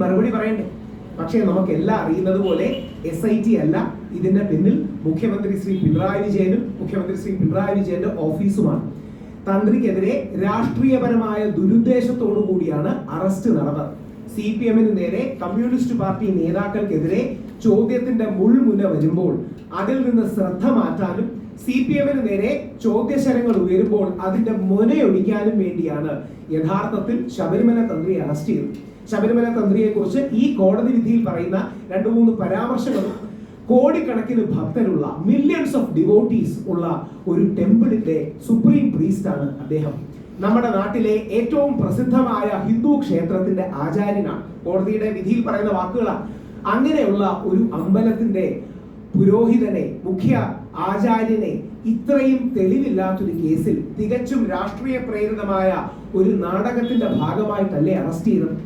മറുപടി പറയണ്ടേ? പക്ഷേ നമുക്ക് എല്ലാം അറിയുന്നത് പോലെ എസ് ഐ ടി അല്ല ഇതിന്റെ പിന്നിൽ മുഖ്യമന്ത്രി ശ്രീ പിണറായി വിജയനും മുഖ്യമന്ത്രി ശ്രീ പിണറായി വിജയന്റെ ഓഫീസുമാണ്. തന്ത്രിക്കെതിരെ രാഷ്ട്രീയപരമായ ദുരുദ്ദേശത്തോടു കൂടിയാണ് അറസ്റ്റ് നടന്നത്. സി പി എമ്മിന് നേരെ കമ്മ്യൂണിസ്റ്റ് പാർട്ടി നേതാക്കൾക്കെതിരെ ചോദ്യത്തിന്റെ മുൾമുന വരുമ്പോൾ അതിൽ നിന്ന് ശ്രദ്ധ മാറ്റാനും സി പി എമ്മിന് നേരെ ചോദ്യശരങ്ങൾ ഉയരുമ്പോൾ അതിന്റെ മുനയൊടിക്കാനും വേണ്ടിയാണ് യഥാർത്ഥത്തിൽ ശബരിമല തന്ത്രി അറസ്റ്റ് ചെയ്തത്. ശബരിമല തന്ത്രിയെ കുറിച്ച് ഈ കോടതി വിധിയിൽ പറയുന്ന രണ്ട് മൂന്ന് പരാമർശങ്ങളും കോടിക്കണക്കിന് ഭക്തരുള്ള മില്യൺസ് ഓഫ് ഡിവോട്ടീസ് ഉള്ള ഒരു ടെമ്പിളിന്റെ സുപ്രീം പ്രീസ്റ്റ് ആണ് അദ്ദേഹം. നമ്മുടെ നാട്ടിലെ ഏറ്റവും പ്രസിദ്ധമായ ഹിന്ദു ക്ഷേത്രത്തിന്റെ ആചാര്യനാണ്. കോടതിയുടെ വിധിയിൽ പറയുന്ന വാക്കുകളാണ് അങ്ങനെയുള്ള ഒരു അമ്പലത്തിന്റെ പുരോഹിതനെ മുഖ്യ ആചാര്യനെ ഇത്രയും തെളിവില്ലാത്തൊരു കേസിൽ തികച്ചും രാഷ്ട്രീയ പ്രേരിതമായ ഒരു നാടകത്തിന്റെ ഭാഗമായിട്ടല്ലേ അറസ്റ്റ് ചെയ്തത്.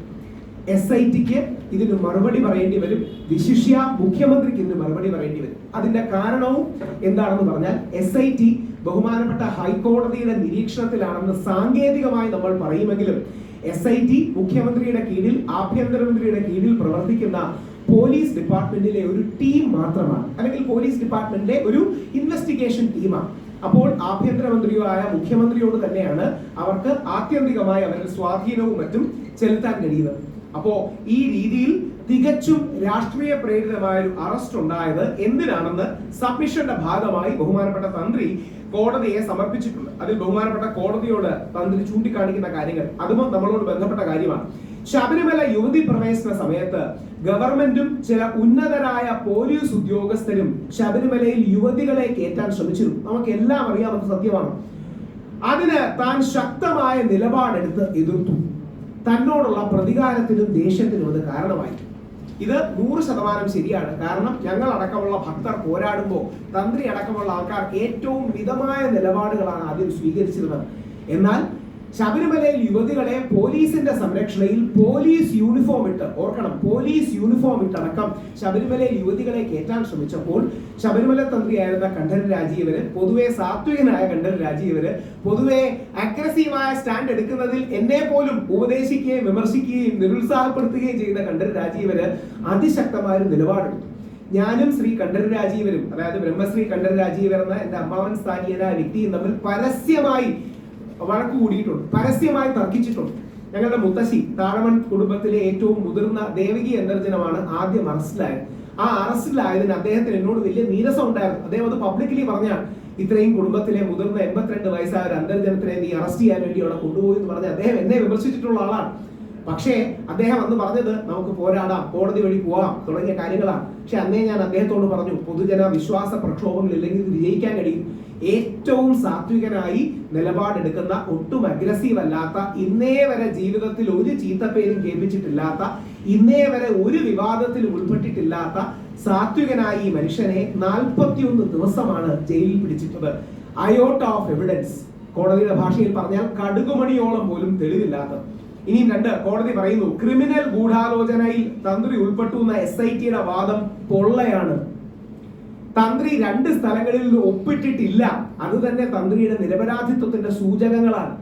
എസ് ഐ ടിക്ക് ഇതിന് മറുപടി പറയേണ്ടി വരും. വിശിഷ്യ മുഖ്യമന്ത്രിക്ക് ഇതിന് മറുപടി പറയേണ്ടി വരും. അതിന്റെ കാരണവും എന്താണെന്ന് പറഞ്ഞാൽ എസ് ഐ ടി ബഹുമാനപ്പെട്ട ഹൈക്കോടതിയുടെ നിരീക്ഷണത്തിലാണെന്ന് സാങ്കേതികമായി നമ്മൾ പറയുമെങ്കിലും എസ് ഐ ടി മുഖ്യമന്ത്രിയുടെ കീഴിൽ ആഭ്യന്തരമന്ത്രിയുടെ കീഴിൽ പ്രവർത്തിക്കുന്ന പോലീസ് ഡിപ്പാർട്ട്മെന്റിലെ ഒരു ടീം മാത്രമാണ്. അല്ലെങ്കിൽ പോലീസ് ഡിപ്പാർട്ട്മെന്റിലെ ഒരു ഇൻവെസ്റ്റിഗേഷൻ ടീമാണ്. അപ്പോൾ ആഭ്യന്തരമന്ത്രിയോ ആയ മുഖ്യമന്ത്രിയോട് തന്നെയാണ് അവർക്ക് ആത്യന്തികമായി അവരുടെ സ്വാധീനവും മറ്റും ചെലുത്താൻ കഴിയുന്നത്. അപ്പോ ഈ രീതിയിൽ തികച്ചും രാഷ്ട്രീയ പ്രേരിതമായ ഒരു അറസ്റ്റ് ഉണ്ടായത് എന്തിനാണെന്ന് സബ്മിഷന്റെ ഭാഗമായി ബഹുമാനപ്പെട്ട തന്ത്രി കോടതിയെ സമർപ്പിച്ചിട്ടുണ്ട്. അതിൽ ബഹുമാനപ്പെട്ട കോടതിയോട് തന്ത്രി ചൂണ്ടിക്കാണിക്കുന്ന കാര്യങ്ങൾ അതും നമ്മളോട് ബന്ധപ്പെട്ട കാര്യമാണ്. ശബരിമല യുവതി പ്രവേശന സമയത്ത് ഗവൺമെന്റും ചില ഉന്നതരായ പോലീസ് ഉദ്യോഗസ്ഥരും ശബരിമലയിൽ യുവതികളെ കയറ്റാൻ ശ്രമിച്ചിരുന്നു. നമുക്ക് എല്ലാം അറിയാമെന്ന് സത്യമാണ്. അതിന് താൻ ശക്തമായ നിലപാടെടുത്ത് എതിർത്തു. തന്നോടുള്ള പ്രതികാരത്തിനും ദേഷ്യത്തിനും അത് കാരണമായി ഇത് നൂറ് ശതമാനം ശരിയാണ്. കാരണം ഞങ്ങൾ അടക്കമുള്ള ഭക്തർ പോരാടുമ്പോൾ തന്ത്രി അടക്കമുള്ള ആൾക്കാർ ഏറ്റവും മിതമായ നിലപാടുകളാണ് ആദ്യം സ്വീകരിച്ചിരുന്നത്. എന്നാൽ ശബരിമലയിൽ യുവതികളെ പോലീസിന്റെ സംരക്ഷണയിൽ പോലീസ് യൂണിഫോം ഇട്ട് ഓർക്കണം പോലീസ് യൂണിഫോം ഇട്ടടക്കം ശബരിമലയിൽ യുവതികളെ കയറ്റാൻ ശ്രമിച്ചപ്പോൾ ശബരിമല തന്ത്രിയായിരുന്ന കണ്ഠൻ രാജീവന് പൊതുവെ സാത്വികനായ കണ്ഠൻ രാജീവന് പൊതുവെ അഗ്രസീവായ സ്റ്റാൻഡ് എടുക്കുന്നതിൽ എന്നെ പോലും ഉപദേശിക്കുകയും വിമർശിക്കുകയും നിരുത്സാഹപ്പെടുത്തുകയും ചെയ്യുന്ന കണ്ഠൻ രാജീവന് അതിശക്തമായ ഒരു നിലപാടെടുത്തു. ഞാനും ശ്രീ കണ്ഠൻ രാജീവനും അതായത് ബ്രഹ്മശ്രീ കണ്ഠൻ രാജീവൻ എന്ന എന്റെ അമ്മാവൻ സ്ഥാനീയനായ വ്യക്തിയും തമ്മിൽ പരസ്യമായി വഴക്ക് കൂടിയിട്ടുണ്ട്. പരസ്യമായി തർക്കിച്ചിട്ടുണ്ട്. ഞങ്ങളുടെ മുത്തശ്ശി താരമൺ കുടുംബത്തിലെ ഏറ്റവും മുതിർന്ന ദേവകി എന്നർജനമാണ് ആദ്യം അറസ്റ്റിലായത്. ആ അറസ്റ്റിലായതിന് അദ്ദേഹത്തിന് എന്നോട് വലിയ നീരസം ഉണ്ടായിരുന്നു. അദ്ദേഹം അത് പബ്ലിക്കലി പറഞ്ഞാൽ ഇത്രയും കുടുംബത്തിലെ മുതിർന്ന എൺപത്തിരണ്ട് വയസ്സായ ഒരു അന്തർജനത്തിനെ നീ അറസ്റ്റ് ചെയ്യാൻ വേണ്ടി അവിടെ കൊണ്ടുപോയി എന്ന് പറഞ്ഞ് അദ്ദേഹം എന്നെ വിമർശിച്ചിട്ടുള്ള ആളാണ്. പക്ഷേ അദ്ദേഹം അന്ന് പറഞ്ഞത് നമുക്ക് പോരാടാം കോടതി വഴി പോവാം തുടങ്ങിയ കാര്യങ്ങളാണ്. പക്ഷെ അന്നേ ഞാൻ അദ്ദേഹത്തോട് പറഞ്ഞു പൊതുജന വിശ്വാസ പ്രക്ഷോഭങ്ങൾ ഇല്ലെങ്കിൽ വിജയിക്കാൻ കഴിയും. ഏറ്റവും സാത്വികനായി നിലപാടെടുക്കുന്ന ഒട്ടും അഗ്രസീവ് അല്ലാത്ത ഇന്നേ വരെ ജീവിതത്തിൽ ഒരു ചീത്തപ്പേരും കേൾപ്പിച്ചിട്ടില്ലാത്ത ഇന്നേ വരെ ഒരു വിവാദത്തിൽ ഉൾപ്പെട്ടിട്ടില്ലാത്ത സാത്വികനായ ഈ മനുഷ്യനെ നാൽപ്പത്തിയൊന്ന് ദിവസമാണ് ജയിലിൽ പിടിച്ചിട്ടത് അയോട്ട ഓഫ് എവിഡൻസ് കോടതിയുടെ ഭാഷയിൽ പറഞ്ഞാൽ കടുകുമണിയോളം പോലും തെളിവില്ലാത്തത് ഇനിയും രണ്ട് കോടതി പറയുന്നു ക്രിമിനൽ ഗൂഢാലോചനയിൽ തന്ത്രി ഉൾപ്പെട്ടു എന്ന എസ് ഐ ടിയുടെ വാദം പൊള്ളയാണ്. തന്ത്രി രണ്ട് സ്ഥലങ്ങളിൽ ഒപ്പിട്ടിട്ടില്ല. അത് തന്നെ തന്ത്രിയുടെ നിരപരാധിത്വത്തിന്റെ സൂചകങ്ങളാണ്.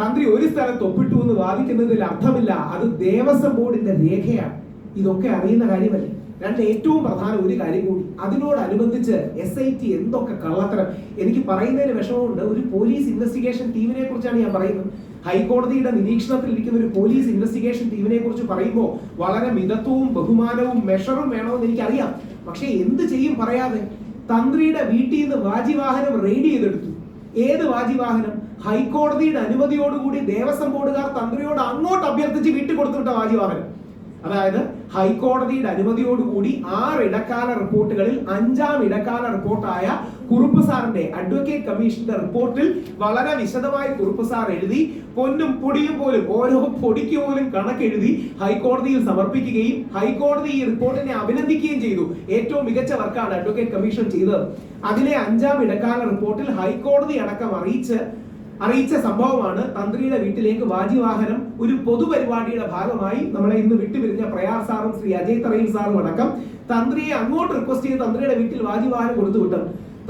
തന്ത്രി ഒരു സ്ഥലത്ത് ഒപ്പിട്ടു എന്ന് വാദിക്കുന്നതിൽ അർത്ഥമില്ല. അത് ദേവസ്വം ബോർഡിന്റെ രേഖയാണ്. ഇതൊക്കെ അറിയുന്ന കാര്യമല്ലേ? രണ്ട് ഏറ്റവും പ്രധാന ഒരു കാര്യം കൂടി. അതിനോടനുബന്ധിച്ച് എസ് ഐ ടി എന്തൊക്കെ കള്ളത്തരം? എനിക്ക് പറയുന്നതിന് വിഷമമുണ്ട്. ഒരു പോലീസ് ഇൻവെസ്റ്റിഗേഷൻ ടീമിനെ കുറിച്ചാണ് ഞാൻ പറയുന്നത്. ഹൈക്കോടതിയുടെ നിരീക്ഷണത്തിൽ ഇരിക്കുന്ന ഒരു പോലീസ് ഇൻവെസ്റ്റിഗേഷൻ ടീമിനെ കുറിച്ച് പറയുമ്പോൾ വളരെ മിതത്വവും ബഹുമാനവും മെഷറും വേണമെന്ന് എനിക്കറിയാം. പക്ഷേ എന്ത് ചെയ്യും പറയാതെ തന്ത്രിയുടെ വീട്ടിൽ നിന്ന് വാജിവാഹനം റെയ്ഡ് ചെയ്തെടുത്തു. ഏത് വാജിവാഹനം? ഹൈക്കോടതിയുടെ അനുമതിയോടുകൂടി ദേവസ്വം ബോർഡുകാർ തന്ത്രിയോട് അങ്ങോട്ട് അഭ്യർത്ഥിച്ച് വീട്ടിൽ കൊടുത്തുവിട്ട വാജിവാഹനം. അതായത് ഹൈക്കോടതിയുടെ അനുമതിയോടുകൂടി ആറ് ഇടക്കാല റിപ്പോർട്ടുകളിൽ അഞ്ചാം ഇടക്കാല റിപ്പോർട്ടായ കുറുപ്പ് സാറിന്റെ അഡ്വക്കേറ്റ് കമ്മീഷന്റെ റിപ്പോർട്ടിൽ വളരെ വിശദമായി കുറുപ്പ് സാർ എഴുതി പൊന്നും പൊടിയും പോലും ഓരോ പൊടിക്ക് പോലും കണക്കെഴുതി ഹൈക്കോടതിയിൽ സമർപ്പിക്കുകയും ഹൈക്കോടതി ഈ റിപ്പോർട്ടിനെ അഭിനന്ദിക്കുകയും ചെയ്തു. ഏറ്റവും മികച്ച വർക്കാണ് അഡ്വക്കേറ്റ് കമ്മീഷൻ ചെയ്തത്. അതിലെ അഞ്ചാം ഇടക്കാല റിപ്പോർട്ടിൽ ഹൈക്കോടതി അടക്കം അറിയിച്ച് അറിയിച്ച സംഭവമാണ് തന്ത്രിയുടെ വീട്ടിലേക്ക് വാജിവാഹനം ഒരു പൊതുപരിപാടിയുടെ ഭാഗമായി നമ്മളെ ഇന്ന് വിട്ടുപിരിഞ്ഞ പ്രയാർ സാറും ശ്രീ അജയ് തറയിൽ സാറും അടക്കം തന്ത്രിയെ അങ്ങോട്ട് റിക്വസ്റ്റ് ചെയ്ത് തന്ത്രിയുടെ വീട്ടിൽ വാജിവാഹനം കൊടുത്തു വിട്ടു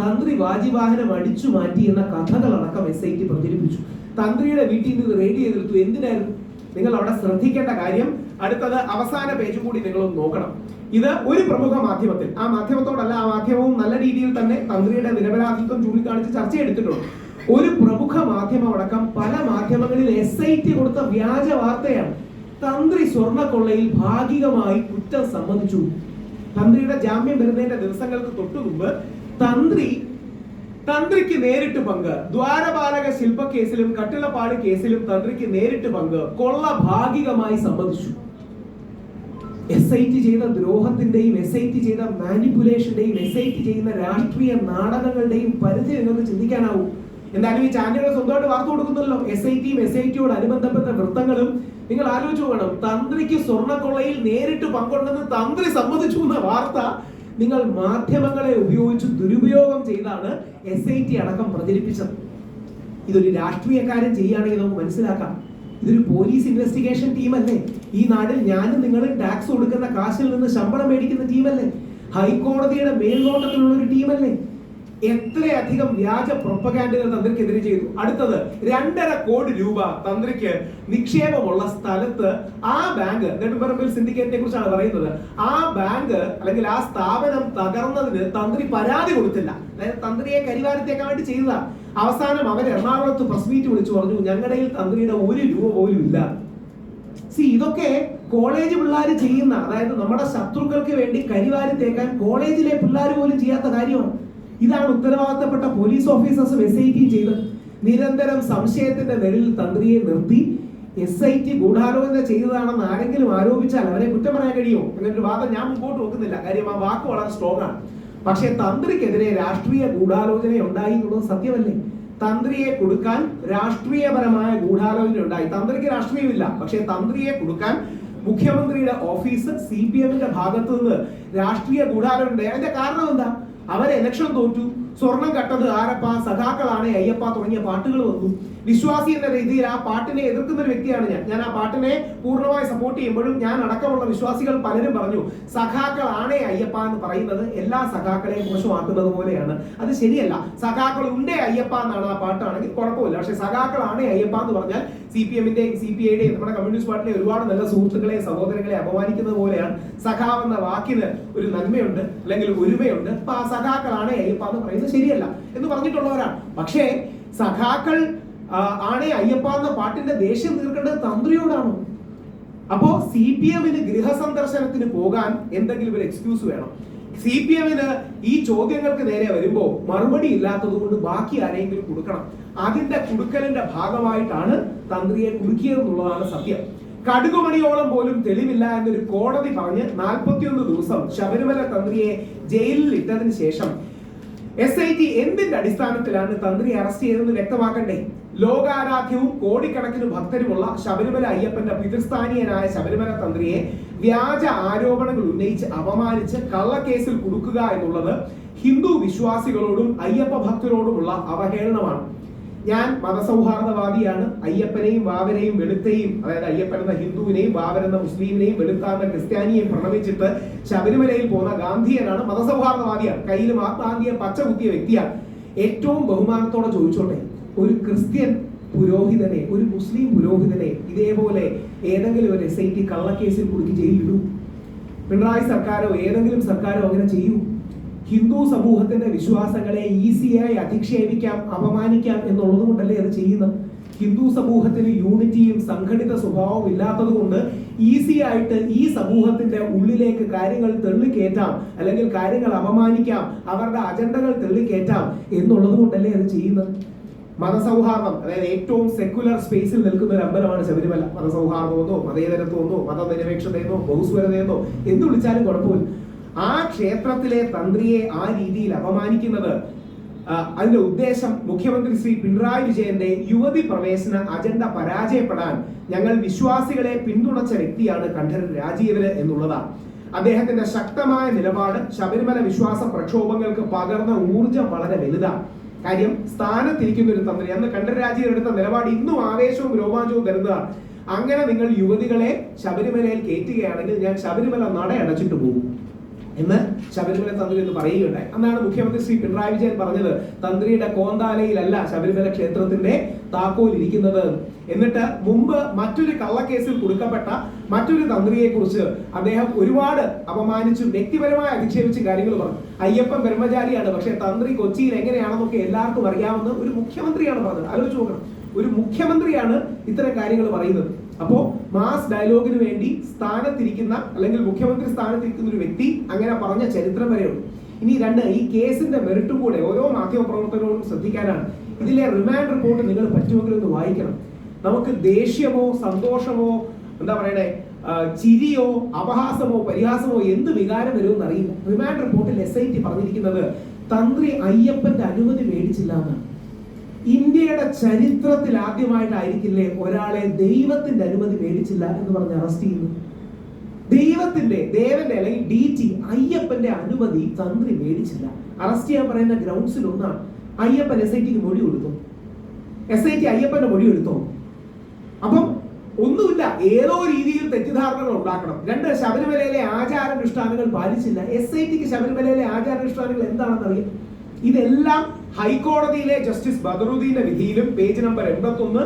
തന്ത്രി വാജിവാഹനം അടിച്ചു മാറ്റി എന്ന കഥകളടക്കം എസ് ഐ ടി പ്രചരിപ്പിച്ചു. തന്ത്രിയുടെ വീട്ടിൽ നിന്ന് റെയ്ഡ് ചെയ്തെടുത്തു എന്തിനായിരുന്നു? നിങ്ങൾ അവിടെ ശ്രദ്ധിക്കേണ്ട കാര്യം അടുത്തത് അവസാന പേജും കൂടി നിങ്ങളൊന്ന് നോക്കണം. ഇത് ഒരു പ്രമുഖ മാധ്യമത്തിൽ ആ മാധ്യമത്തോടല്ല ആ മാധ്യമവും നല്ല രീതിയിൽ തന്നെ തന്ത്രിയുടെ നിരപരാധിത്വം ചൂണ്ടിക്കാണിച്ച് ചർച്ച എടുത്തിട്ടുണ്ട് ഒരു പ്രമുഖ മാധ്യമം അടക്കം പല മാധ്യമങ്ങളിൽ എസ് ഐ ടി കൊടുത്ത വ്യാജ വാർത്തയാണ്. തന്ത്രി സ്വർണക്കൊള്ളയിൽ ഭാഗികമായി കുറ്റം സമ്മതിച്ചു. തന്ത്രിയുടെ ജാമ്യം വരുന്നതിന്റെ ദിവസങ്ങൾക്ക് തൊട്ടു മുമ്പ് തന്ത്രി തന്ത്രിക്ക് നേരിട്ട് പങ്ക്. ദ്വാരപാലക ശില്പ കേസിലും കട്ടിളപ്പാട് കേസിലും തന്ത്രിക്ക് നേരിട്ട് പങ്ക്. കൊള്ള ഭാഗികമായി സമ്മതിച്ചു. എസ് ഐ ടി ചെയ്ത ദ്രോഹത്തിന്റെയും എസ് ഐ ടി ചെയ്ത മാനിപ്പുലേഷന്റെയും എസ് ഐ ടി ചെയ്യുന്ന രാഷ്ട്രീയ നാടകങ്ങളുടെയും പരിധി നിങ്ങൾക്ക് ചിന്തിക്കാനാവും. എന്തായാലും ഈ ചാനലുകൾ സ്വന്തമായിട്ട് വാർത്ത കൊടുക്കുന്നല്ലോ. എസ് ഐ ടിയും എസ് ഐ ടിയോട് അനുബന്ധപ്പെട്ട വൃത്തങ്ങളും നിങ്ങൾ ആലോചിച്ചു വേണം തന്ത്രിക്ക് സ്വർണക്കൊള്ളയിൽ നേരിട്ട് പങ്കുണ്ടെന്ന് തന്ത്രി സമ്മതിച്ചു എന്ന വാർത്ത നിങ്ങൾ മാധ്യമങ്ങളെ ഉപയോഗിച്ച് ദുരുപയോഗം ചെയ്താണ് എസ് ഐ ടി അടക്കം പ്രചരിപ്പിച്ചത്. ഇതൊരു രാഷ്ട്രീയക്കാരൻ ചെയ്യുകയാണെങ്കിൽ നമുക്ക് മനസ്സിലാക്കാം. ഇതൊരു പോലീസ് ഇൻവെസ്റ്റിഗേഷൻ ടീമല്ലേ ഈ നാട്ടിൽ ഞാനും നിങ്ങളും ടാക്സ് കൊടുക്കുന്ന കാശിൽ നിന്ന് ശമ്പളം മേടിക്കുന്ന ടീമല്ലേ ഹൈക്കോടതിയുടെ മേൽനോട്ടത്തിലുള്ള ഒരു ടീമല്ലേ എത്രയധികം വ്യാജ പ്രൊപ്പഗാൻഡുകൾ തന്ത്രിക്കെതിരെ ചെയ്തു? അടുത്തത് രണ്ടര കോടി രൂപ തന്ത്രിക്ക് നിക്ഷേപമുള്ള സ്ഥലത്ത് ആ ബാങ്ക് നെടുമ്പറമ്പിൽ സിൻഡിക്കേറ്റിനെ കുറിച്ചാണ് പറയുന്നത് ആ ബാങ്ക് അല്ലെങ്കിൽ ആ സ്ഥാപനം തകർന്നതിന് തന്ത്രി പരാതി കൊടുത്തില്ല. അതായത് തന്ത്രിയെ കരിവാരത്തേക്കാൻ വേണ്ടി ചെയ്തതാ. അവസാനം അവർ എറണാകുളത്ത് പ്രസ് മീറ്റ് വിളിച്ചു പറഞ്ഞു ഞങ്ങളുടെ തന്ത്രിയുടെ ഒരു രൂപ പോലും ഇല്ല. സി ഇതൊക്കെ കോളേജ് പിള്ളേർ ചെയ്യുന്ന അതായത് നമ്മുടെ ശത്രുക്കൾക്ക് വേണ്ടി കരിവാരി തേക്കാൻ കോളേജിലെ പിള്ളേർ പോലും ചെയ്യാത്ത കാര്യമാണ്. ഇതാണ് ഉത്തരവാദിത്തപ്പെട്ട പോലീസ് ഓഫീസേഴ്സും എസ് ഐ ടിയും ചെയ്തത് നിരന്തരം സംശയത്തിന്റെ നിഴലിൽ തന്ത്രിയെ നിർത്തി എസ് ഐ ടി ഗൂഢാലോചന ചെയ്തതാണെന്ന് ആരെങ്കിലും ആരോപിച്ചാൽ അവരെ കുറ്റം പറയാൻ കഴിയുമോ? എന്നൊരു വാദം ഞാൻ മുമ്പോട്ട് വെക്കുന്നില്ല. കാര്യം ആ വാക്ക് വളരെ സ്ട്രോങ് ആണ്. പക്ഷേ തന്ത്രിക്കെതിരെ രാഷ്ട്രീയ ഗൂഢാലോചന ഉണ്ടായി എന്നുള്ളത് സത്യമല്ലേ? തന്ത്രിയെ കൊടുക്കാൻ രാഷ്ട്രീയപരമായ ഗൂഢാലോചന ഉണ്ടായി. തന്ത്രിക്ക് രാഷ്ട്രീയമില്ല. പക്ഷേ തന്ത്രിയെ കൊടുക്കാൻ മുഖ്യമന്ത്രിയുടെ ഓഫീസ് സി പി എമ്മിന്റെ ഭാഗത്തു നിന്ന് രാഷ്ട്രീയ ഗൂഢാലോചന ഉണ്ടായി. അതിന്റെ കാരണം എന്താ? അവരെ ഇലക്ഷൻ തോറ്റു. സ്വർണം കട്ടത് ആരപ്പ സഖാക്കളാണ് അയ്യപ്പ തുടങ്ങിയ പാട്ടുകൾ വന്നു. വിശ്വാസി എന്ന രീതിയിൽ ആ പാട്ടിനെ എതിർക്കുന്ന ഒരു വ്യക്തിയാണ് ഞാൻ. ഞാൻ ആ പാട്ടിനെ പൂർണമായി സപ്പോർട്ട് ചെയ്യുമ്പോഴും ഞാൻ അടക്കമുള്ള വിശ്വാസികൾ പലരും പറഞ്ഞു സഖാക്കളാണേ അയ്യപ്പ എന്ന് പറയുന്നത് എല്ലാ സഖാക്കളെയും മോശമാക്കുന്നത് പോലെയാണ്. അത് ശരിയല്ല. സഖാക്കൾ ഉണ്ടേ അയ്യപ്പ എന്നാണ് ആ പാട്ടാണെങ്കിൽ കുഴപ്പമില്ല. പക്ഷെ സഖാക്കളാണേ അയ്യപ്പ എന്ന് പറഞ്ഞാൽ സി പി എമ്മിന്റെയും സി പി ഐയുടെയും നമ്മുടെ കമ്മ്യൂണിസ്റ്റ് പാർട്ടിലെ ഒരുപാട് നല്ല സുഹൃത്തുക്കളെ സഹോദരങ്ങളെ അപമാനിക്കുന്നത് പോലെയാണ്. സഖാവ് എന്ന വാക്കിന് ഒരു നന്മയുണ്ട് അല്ലെങ്കിൽ ഒരുമയുണ്ട്. അപ്പൊ ആ സഖാക്കളാണേ അയ്യപ്പ എന്ന് പറയുന്നത് ശരിയല്ല എന്ന് പറഞ്ഞിട്ടുള്ളവരാണ്. പക്ഷേ സഖാക്കൾ ആണേ അയ്യപ്പ എന്ന പാട്ടിന്റെ ദേഷ്യം തീർക്കേണ്ടത് തന്ത്രിയോടാണോ. അപ്പോ സി പി എമ്മിന് ഗൃഹസന്ദർശനത്തിന് പോകാൻ എന്തെങ്കിലും ഒരു എക്സ്ക്യൂസ് വേണം. സി പി എമ്മിന് ഈ ചോദ്യങ്ങൾക്ക് നേരെ വരുമ്പോൾ മറുപടി ഇല്ലാത്തത് കൊണ്ട് ബാക്കി ആരെങ്കിലും കൊടുക്കണം. അതിന്റെ കുടുക്കലിന്റെ ഭാഗമായിട്ടാണ് തന്ത്രിയെ കുടുക്കിയതെന്നുള്ളതാണ് സത്യം. കടുകുമണിയോളം പോലും തെളിവില്ല എന്നൊരു കോടതി പറഞ്ഞ് നാൽപ്പത്തിയൊന്ന് ദിവസം ശബരിമല തന്ത്രിയെ ജയിലിൽ ഇട്ടതിന് ശേഷം എസ് ഐ ടി എന്തിന്റെ അടിസ്ഥാനത്തിലാണ് തന്ത്രി അറസ്റ്റ് ചെയ്തതെന്ന് വ്യക്തമാക്കണ്ടേ? ലോകാരാധ്യവും കോടിക്കണക്കിന് ഭക്തരുമുള്ള ശബരിമല അയ്യപ്പന്റെ പിതൃസ്ഥാനീയനായ ശബരിമല തന്ത്രിയെ വ്യാജ ആരോപണങ്ങൾ ഉന്നയിച്ച് അപമാനിച്ച് കള്ളക്കേസിൽ കുടുക്കുക എന്നുള്ളത് ഹിന്ദു വിശ്വാസികളോടും അയ്യപ്പ ഭക്തരോടുമുള്ള അവഹേളനമാണ്. ഞാൻ മതസൗഹാർദ്ദവാദിയാണ്. അയ്യപ്പനെയും വാവനെയും വെളുത്തെയും അതായത് അയ്യപ്പൻ എന്ന ഹിന്ദുവിനെയും വാവൻ എന്ന മുസ്ലിമിനെയും വെളുത്താന്ന ക്രിസ്ത്യാനിയെയും പ്രണമിച്ചിട്ട് ശബരിമലയിൽ പോകുന്ന ഗാന്ധിയനാണ് മതസൗഹാർദ്ദവാദിയാണ്. കയ്യിൽ മഹാത്മാഗാന്ധിയെ പച്ച കുത്തിയ വ്യക്തിയാണ്. ഏറ്റവും ബഹുമാനത്തോടെ ചോദിച്ചോട്ടെ ഒരു ക്രിസ്ത്യൻ പുരോഹിതനെ ഒരു മുസ്ലിം പുരോഹിതനെ ഇതേപോലെ ഏതെങ്കിലും ഒരു എസ് ഐ ടി കള്ളക്കേസിൽ കുടുക്കി ജയിലിടൂ? പിണറായി സർക്കാരോ ഏതെങ്കിലും സർക്കാരോ അങ്ങനെ ചെയ്യൂ? ഹിന്ദു സമൂഹത്തിന്റെ വിശ്വാസങ്ങളെ ഈസിയായി അധിക്ഷേപിക്കാം അപമാനിക്കാം എന്നുള്ളത് കൊണ്ടല്ലേ അത് ചെയ്യുന്നത്? ഹിന്ദു സമൂഹത്തിന് യൂണിറ്റിയും സംഘടിത സ്വഭാവവും ഇല്ലാത്തത് കൊണ്ട് ഈസി ആയിട്ട് ഈ സമൂഹത്തിന്റെ ഉള്ളിലേക്ക് കാര്യങ്ങൾ തെള്ളിക്കേറ്റാം അല്ലെങ്കിൽ കാര്യങ്ങൾ അപമാനിക്കാം അവരുടെ അജണ്ടകൾ തെള്ളിക്കേറ്റാം എന്നുള്ളത് കൊണ്ടല്ലേ അത് ചെയ്യുന്നത്? മതസൗഹാർദ്ദം അതായത് ഏറ്റവും സെക്യുലർ സ്പേസിൽ നിൽക്കുന്ന ഒരു അമ്പലമാണ് ശബരിമല. മതസൗഹാർദ്ദമെന്നോ മതേതരത്വമെന്നോ മതനിരപേക്ഷതയെന്നോ ബഹുസ്വരതയെന്നോ എന്ത് വിളിച്ചാലും കുഴപ്പമില്ല. ആ ക്ഷേത്രത്തിലെ തന്ത്രിയെ ആ രീതിയിൽ അപമാനിക്കുന്നത് അതിന്റെ ഉദ്ദേശം മുഖ്യമന്ത്രി ശ്രീ പിണറായി വിജയന്റെ യുവതി പ്രവേശന അജണ്ട പരാജയപ്പെടാൻ ഞങ്ങൾ വിശ്വാസികളെ പിന്തുണച്ച വ്യക്തിയാണ് കണ്ഠരൻ രാജീവന് എന്നുള്ളതാണ്. അദ്ദേഹത്തിന്റെ ശക്തമായ നിലപാട് ശബരിമല വിശ്വാസ പ്രക്ഷോഭങ്ങൾക്ക് പകർന്ന ഊർജം വളരെ വലുതാണ്. കാര്യം സ്ഥാനത്തിരിക്കുന്ന ഒരു തന്ത്രി അന്ന് കണ്ഠരൻ രാജീവൻ എടുത്ത നിലപാട് ഇന്നും ആവേശവും രോമാഞ്ചവും തരുന്നതാണ് അങ്ങനെ നിങ്ങൾ യുവതികളെ ശബരിമലയിൽ കയറ്റുകയാണെങ്കിൽ ഞാൻ ശബരിമല നട അടച്ചിട്ട് പോകും. എന്ന് ശബരിമല തന്ത്രി എന്ന് പറയുകയുണ്ടായി. അന്നാണ് മുഖ്യമന്ത്രി ശ്രീ പിണറായി വിജയൻ പറഞ്ഞത് തന്ത്രിയുടെ കോന്താലയിലല്ല ശബരിമല ക്ഷേത്രത്തിന്റെ താക്കോൽ ഇരിക്കുന്നത്. എന്നിട്ട് മുമ്പ് മറ്റൊരു കള്ളക്കേസിൽ കൊടുക്കപ്പെട്ട മറ്റൊരു തന്ത്രിയെ കുറിച്ച് അദ്ദേഹം ഒരുപാട് അപമാനിച്ചു വ്യക്തിപരമായി അധിക്ഷേപിച്ച് കാര്യങ്ങൾ പറഞ്ഞു. അയ്യപ്പൻ ബ്രഹ്മചാരിയാണ് പക്ഷേ തന്ത്രി കൊച്ചിയിൽ എങ്ങനെയാണെന്നൊക്കെ എല്ലാവർക്കും അറിയാവുന്ന ഒരു മുഖ്യമന്ത്രിയാണ് പറഞ്ഞത്. ആലോചിച്ച് നോക്കണം. ഒരു മുഖ്യമന്ത്രിയാണ് ഇത്തരം കാര്യങ്ങൾ പറയുന്നത്. അപ്പോ മാസ് ഡയലോഗിന് വേണ്ടി സ്ഥാനത്തിരിക്കുന്ന അല്ലെങ്കിൽ മുഖ്യമന്ത്രി സ്ഥാനത്തിരിക്കുന്ന ഒരു വ്യക്തി അങ്ങനെ പറഞ്ഞ ചരിത്രം വരെയുണ്ട് ഇനി രണ്ട് ഈ കേസിന്റെ മെറിറ്റും കൂടെ ഓരോ മാധ്യമ പ്രവർത്തകരോടും ശ്രദ്ധിക്കാനാണ്. ഇതിലെ റിമാൻഡ് റിപ്പോർട്ട് നിങ്ങൾ പറ്റുമെങ്കിൽ ഒന്ന് വായിക്കണം. നമുക്ക് ദേഷ്യമോ സന്തോഷമോ എന്താ പറയണേ ചിരിയോ അപഹാസമോ പരിഹാസമോ എന്ത് വികാരം വരുമെന്ന് അറിയില്ല. റിമാൻഡ് റിപ്പോർട്ടിൽ എസ് ഐ ടി പറഞ്ഞിരിക്കുന്നത് തന്ത്രി അയ്യപ്പന്റെ അനുമതി മേടിച്ചില്ല എന്നാണ്. ഇന്ത്യയുടെ ചരിത്രത്തിൽ ആദ്യമായിട്ടായിരിക്കില്ലേ ഒരാളെ ദൈവത്തിന്റെ അനുമതി മേടിച്ചില്ല എന്ന് പറഞ്ഞ് അറസ്റ്റ് ചെയ്യുന്നു ദൈവത്തിന്റെ ദേവന്റെ അല്ലെങ്കിൽ ഡി ടി അയ്യപ്പന്റെ അനുമതി തന്ത്രി മേടിച്ചില്ല. അറസ്റ്റ് ചെയ്യാൻ പറയുന്ന ഗ്രൗണ്ട്സിൽ ഒന്നാണ്. അയ്യപ്പൻ എസ് ഐ ടിക്ക് മൊഴി കൊടുത്തു? എസ് ഐ ടി അയ്യപ്പന്റെ മൊഴി എടുത്തോ? അപ്പം ഒന്നുമില്ല. ഏതോ രീതിയിൽ തെറ്റിദ്ധാരണകൾ ഉണ്ടാക്കണം. രണ്ട് ശബരിമലയിലെ ആചാരാനുഷ്ഠാനങ്ങൾ പാലിച്ചില്ല. എസ് ഐ ടിക്ക് ശബരിമലയിലെ ആചാരാനുഷ്ഠാനങ്ങൾ എന്താണെന്ന് അറിയാം ഇതെല്ലാം ഹൈക്കോടതിയിലെ ജസ്റ്റിസ് ബദറുദ്ദീന്റെ വിധിയിലും പേജ് നമ്പർ എൺപത്തി ഒന്ന്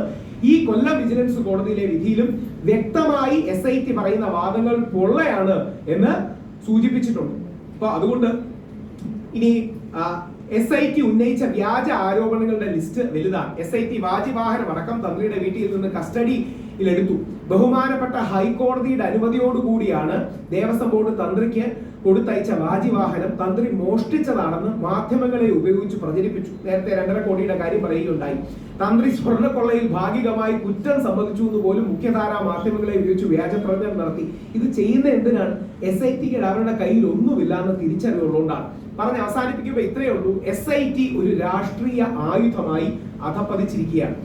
ഈ കൊല്ലം വിജിലൻസ് കോടതിയിലെ വിധിയിലും വ്യക്തമായി എസ് ഐ ടി പറയുന്ന വാദങ്ങൾ പൊള്ളയാണ് എന്ന് സൂചിപ്പിച്ചിട്ടുണ്ട്. അപ്പൊ അതുകൊണ്ട് ഇനി എസ് ഐ ടി ഉന്നയിച്ച വ്യാജ ആരോപണങ്ങളുടെ ലിസ്റ്റ് വലുതാണ്. എസ് ഐ ടി വാജിവാഹനം അടക്കം തന്ത്രിയുടെ വീട്ടിൽ നിന്ന് കസ്റ്റഡിയിലെടുത്തു ബഹുമാനപ്പെട്ട ഹൈക്കോടതിയുടെ അനുമതിയോടുകൂടിയാണ് ദേവസ്വം ബോർഡ് തന്ത്രിക്ക് കൊടുത്തയച്ച വാജിവാഹനം തന്ത്രി മോഷ്ടിച്ചതാണെന്ന് മാധ്യമങ്ങളെ ഉപയോഗിച്ച് പ്രചരിപ്പിച്ചു. നേരത്തെ രണ്ടര കോടിയുടെ കാര്യം പറയുകയുണ്ടായി. തന്ത്രി സ്വർണക്കൊള്ളയിൽ ഭാഗികമായി കുറ്റം സമ്മതിച്ചു എന്ന് പോലും മുഖ്യധാരാ മാധ്യമങ്ങളെ ഉപയോഗിച്ച് വ്യാജ പ്രചരണം നടത്തി. ഇത് ചെയ്യുന്ന എന്തിനാണ്? എസ് ഐ ടിക്ക് അവരുടെ കയ്യിൽ ഒന്നുമില്ല എന്ന് തിരിച്ചറിവുള്ളതുകൊണ്ടാണ്. പറഞ്ഞ് അവസാനിപ്പിക്കുമ്പോൾ ഇത്രയേ ഉള്ളൂ. എസ് ഐ ടി ഒരു രാഷ്ട്രീയ ആയുധമായി അധപ്പതിച്ചിരിക്കുകയാണ്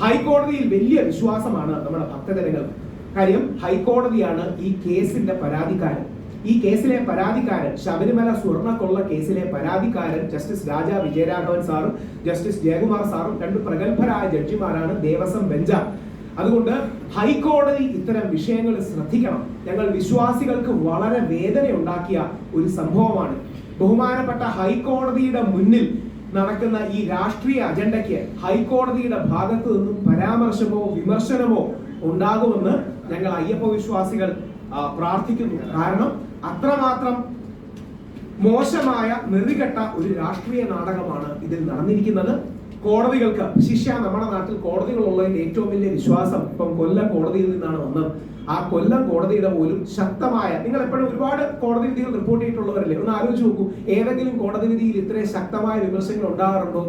ഹൈക്കോടതിയിൽ വലിയ വിശ്വാസമാണ് നമ്മുടെ ഭക്തജനങ്ങൾക്ക് കാര്യം ഹൈക്കോടതിയാണ് ഈ കേസിന്റെ പരാതിക്കാരൻ. ഈ കേസിലെ പരാതിക്കാരൻ ശബരിമല സ്വർണക്കൊള്ള കേസിലെ പരാതിക്കാരൻ ജസ്റ്റിസ് രാജ വിജയരാഘവൻ സാറും ജസ്റ്റിസ് ജയകുമാർ സാറും രണ്ട് പ്രഗത്ഭരായ ജഡ്ജിമാരാണ് ദേവസ്വം ബെഞ്ചാർ. അതുകൊണ്ട് ഹൈക്കോടതി ഇത്തരം വിഷയങ്ങൾ ശ്രദ്ധിക്കണം. ഞങ്ങൾ വിശ്വാസികൾക്ക് വളരെ വേദന ഉണ്ടാക്കിയ ഒരു സംഭവമാണ്. ബഹുമാനപ്പെട്ട ഹൈക്കോടതിയുടെ മുന്നിൽ നടക്കുന്ന ഈ രാഷ്ട്രീയ അജണ്ടയ്ക്ക് ഹൈക്കോടതിയുടെ ഭാഗത്തു നിന്നും പരാമർശമോ വിമർശനമോ ഉണ്ടാകുമെന്ന് ഞങ്ങൾ അയ്യപ്പ വിശ്വാസികൾ പ്രാർത്ഥിക്കുന്നു. കാരണം അത്രമാത്രം മോശമായ നെറികെട്ട ഒരു രാഷ്ട്രീയ നാടകമാണ് ഇതിൽ നടന്നിരിക്കുന്നത്. കോടതികൾക്ക് ശിക്ഷ നമ്മുടെ നാട്ടിൽ കോടതികളുള്ളതിന്റെ ഏറ്റവും വലിയ വിശ്വാസം ഇപ്പം കൊല്ലം കോടതിയിൽ നിന്നാണ് വന്നത്. ആ കൊല്ലം കോടതിയുടെ പോലും ശക്തമായ നിങ്ങൾ എപ്പോഴും ഒരുപാട് കോടതി വിധികൾ റിപ്പോർട്ട് ചെയ്തിട്ടുള്ളവരല്ലേ? ഒന്ന് ആലോചിച്ച് നോക്കൂ ഏതെങ്കിലും കോടതി വിധിയിൽ ഇത്രയും ശക്തമായ വിമർശനങ്ങൾ ഉണ്ടാകാറുണ്ടോ?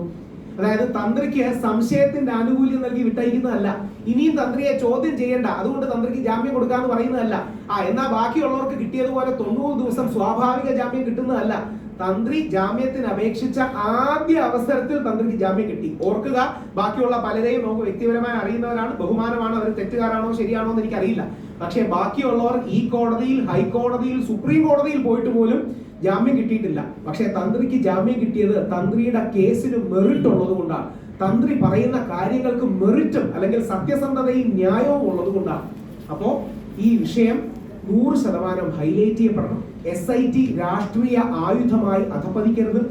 അതായത് തന്ത്രിക്ക് സംശയത്തിന്റെ ആനുകൂല്യം നൽകി വിട്ടയക്കുന്നതല്ല ഇനിയും തന്ത്രിയെ ചോദ്യം ചെയ്യേണ്ട അതുകൊണ്ട് തന്ത്രിക്ക് ജാമ്യം കൊടുക്കാന്ന് പറയുന്നതല്ല. ആ എന്നാ ബാക്കിയുള്ളവർക്ക് കിട്ടിയതുപോലെ തൊണ്ണൂറ് ദിവസം സ്വാഭാവിക ജാമ്യം കിട്ടുന്നതല്ല. തന്ത്രി ജാമ്യത്തിന് അപേക്ഷിച്ച ആദ്യ അവസരത്തിൽ തന്ത്രിക്ക് ജാമ്യം കിട്ടി. ഓർക്കുക ബാക്കിയുള്ള പലരെയും നമുക്ക് വ്യക്തിപരമായി അറിയുന്നവരാണ് ബഹുമാനമാണ് അവർ തെറ്റുകാരാണോ ശരിയാണോ എന്ന് എനിക്കറിയില്ല. പക്ഷേ ബാക്കിയുള്ളവർ ഈ കോടതിയിൽ ഹൈക്കോടതിയിൽ സുപ്രീം കോടതിയിൽ പോയിട്ട് പോലും ജാമ്യം കിട്ടിയിട്ടില്ല. പക്ഷേ തന്ത്രിക്ക് ജാമ്യം കിട്ടിയത് തന്ത്രിയുടെ കേസിന് മെറിറ്റ് ഉള്ളത് കൊണ്ടാണ്. തന്ത്രി പറയുന്ന കാര്യങ്ങൾക്ക് മെറിറ്റും അല്ലെങ്കിൽ സത്യസന്ധതയും ന്യായവും ഉള്ളത് കൊണ്ടാണ്. അപ്പോ ഈ വിഷയം നൂറ് ശതമാനം ഹൈലൈറ്റ് ചെയ്യപ്പെടണം. എസ് ഐ ടി രാഷ്ട്രീയ ആയുധമായി അധപ്പതിക്കരുത്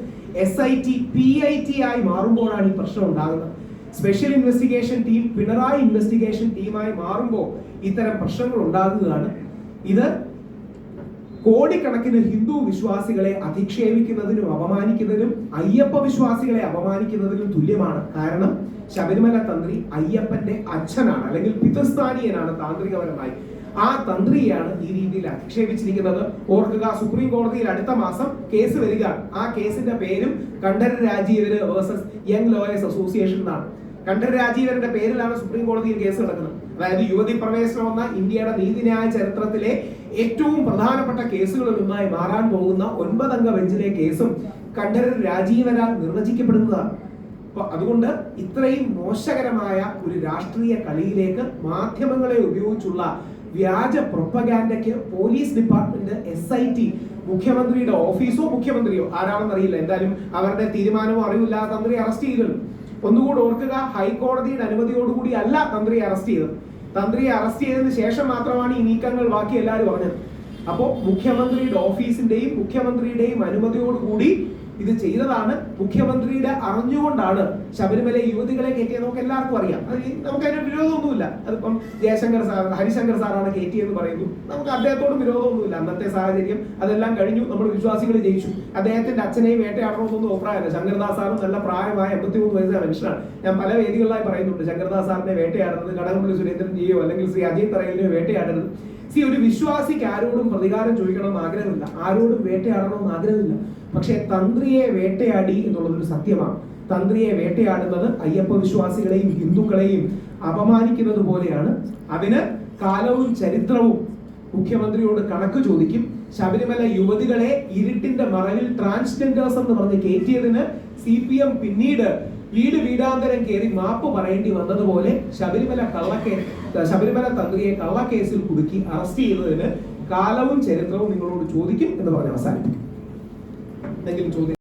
S I T P I T ആയി മാറുമ്പോഴാണ് ഈ പ്രശ്നം ഉണ്ടാകുന്നത്. Special investigation team Pinarayi investigation ടീമായി മാറുമ്പോൾ ഇത്തരം പ്രശ്നങ്ങൾ ഉണ്ടാകുന്നതാണ്. ഇത് കോടിക്കണക്കിന് ഹിന്ദു വിശ്വാസികളെ അധിക്ഷേപിക്കുന്നതിനും അപമാനിക്കുന്നതിനും അയ്യപ്പ വിശ്വാസികളെ അപമാനിക്കുന്നതിനും തുല്യമാണ്. കാരണം ശബരിമല തന്ത്രി അയ്യപ്പന്റെ അച്ഛനാണ് അല്ലെങ്കിൽ പിതൃസ്ഥാനീയനാണ് താന്ത്രികപരമായി. ആ തന്ത്രിയാണ് ഈ രീതിയിൽ അധിക്ഷേപിച്ചിരിക്കുന്നത്. ഓർക്കുക സുപ്രീം കോടതിയിൽ അടുത്ത മാസം കേസ് വരിക. ആ കേസിന്റെ പേരും Kandara Rajeevaru versus young lawyers association എന്നാണ്. കണ്ഠര രാജീവരുടെ പേരിലാണ് സുപ്രീം കോടതിയിൽ കേസ് നടക്കുന്നത്. അതായത് യുവതി പ്രവേശനം എന്ന ഇന്ത്യയുടെ നീതിന്യായ ചരിത്രത്തിലെ ഏറ്റവും പ്രധാനപ്പെട്ട കേസുകളിൽ ഒന്നായി മാറാൻ പോകുന്ന ഒൻപതംഗ ബെഞ്ചിലെ കേസും കണ്ഠര രാജീവരാൽ നിർവചിക്കപ്പെടുന്നതാണ്. അതുകൊണ്ട് ഇത്രയും മോശകരമായ ഒരു രാഷ്ട്രീയ കളിയിലേക്ക് മാധ്യമങ്ങളെ ഉപയോഗിച്ചുള്ള വ്യാജ പ്രൊപ്പഗാൻഡയ്ക്ക് police department S I T മുഖ്യമന്ത്രിയുടെ ഓഫീസോ മുഖ്യമന്ത്രിയോ ആരാണെന്നറിയില്ല. എന്തായാലും അവരുടെ തീരുമാനമോ അറിവില്ല. തന്ത്രി അറസ്റ്റ് ചെയ്തു ഒന്നുകൂടി ഓർക്കുക ഹൈക്കോടതിയുടെ അനുമതിയോടുകൂടി അല്ല തന്ത്രിയെ അറസ്റ്റ് ചെയ്തത്. തന്ത്രിയെ അറസ്റ്റ് ചെയ്തതിന് ശേഷം മാത്രമാണ് ഈ നീക്കങ്ങൾ ബാക്കി എല്ലാവരും പറഞ്ഞത് അപ്പോൾ മുഖ്യമന്ത്രിയുടെ ഓഫീസിന്റെയും മുഖ്യമന്ത്രിയുടെയും അനുമതിയോടുകൂടി ഇത് ചെയ്തതാണ്. മുഖ്യമന്ത്രിയുടെ അറിഞ്ഞുകൊണ്ടാണ് ശബരിമല യുവതികളെ കയറ്റിയത്. നമുക്ക് എല്ലാവർക്കും അറിയാം. അത് നമുക്ക് അതിന് വിരോധമൊന്നുമില്ല. അതിപ്പം ജയശങ്കർ സാർ ഹരിശങ്കർ സാറാണ് കയറ്റിയെന്ന് പറയുന്നു. നമുക്ക് അദ്ദേഹത്തോടും വിരോധമൊന്നുമില്ല. അന്നത്തെ സാഹചര്യം അതെല്ലാം കഴിഞ്ഞു. നമ്മൾ വിശ്വാസികൾ ജയിച്ചു. അദ്ദേഹത്തിന്റെ അച്ഛനെയും വേട്ടയാടണമെന്നൊന്നും അഭിപ്രായമല്ല. ശങ്കർദാസ് സാറും നല്ല പ്രായമായ എൺപത്തിമൂന്ന് വയസ്സായ മനുഷ്യനാണ് ഞാൻ പല വേദികളിലായി പറയുന്നുണ്ട്. ശങ്കർദാസ് സാറിനെ വേട്ടയാടുന്നത് കടകംപള്ളി സുരേന്ദ്രൻ ജിയോ അല്ലെങ്കിൽ ശ്രീ അജയ് തറയലിനെയോ വേട്ടയാടരുത്. സി ഒരു വിശ്വാസിക്ക് ആരോടും പ്രതികാരം ചോദിക്കണമെന്ന് ആഗ്രഹമില്ല. ആരോടും വേട്ടയാടണമെന്ന് ആഗ്രഹമില്ല. പക്ഷേ തന്ത്രിയെ വേട്ടയാടി എന്നുള്ളതൊരു സത്യമാണ്. തന്ത്രിയെ വേട്ടയാടുന്നത് അയ്യപ്പ വിശ്വാസികളെയും ഹിന്ദുക്കളെയും അപമാനിക്കുന്നത് പോലെയാണ്. അതിന് കാലവും ചരിത്രവും മുഖ്യമന്ത്രിയോട് കണക്ക് ചോദിക്കും. ശബരിമല യുവതികളെ ഇരുട്ടിന്റെ മറവിൽ ട്രാൻസ്ജെൻഡേഴ്സ് എന്ന് പറഞ്ഞ് കയറ്റിയതിന് സി പി എം പിന്നീട് വീട് വീടാന്തരം കയറി മാപ്പ് പറയേണ്ടി വന്നതുപോലെ ശബരിമല കള്ളക്കേ ശബരിമല തന്ത്രിയെ കള്ളക്കേസിൽ കുടുക്കി അറസ്റ്റ് ചെയ്തതിന് കാലവും ചരിത്രവും നിങ്ങളോട് ചോദിക്കും എന്ന് പറഞ്ഞ് അവസാനിപ്പിക്കും. എന്തെങ്കിലും ചോദ്യം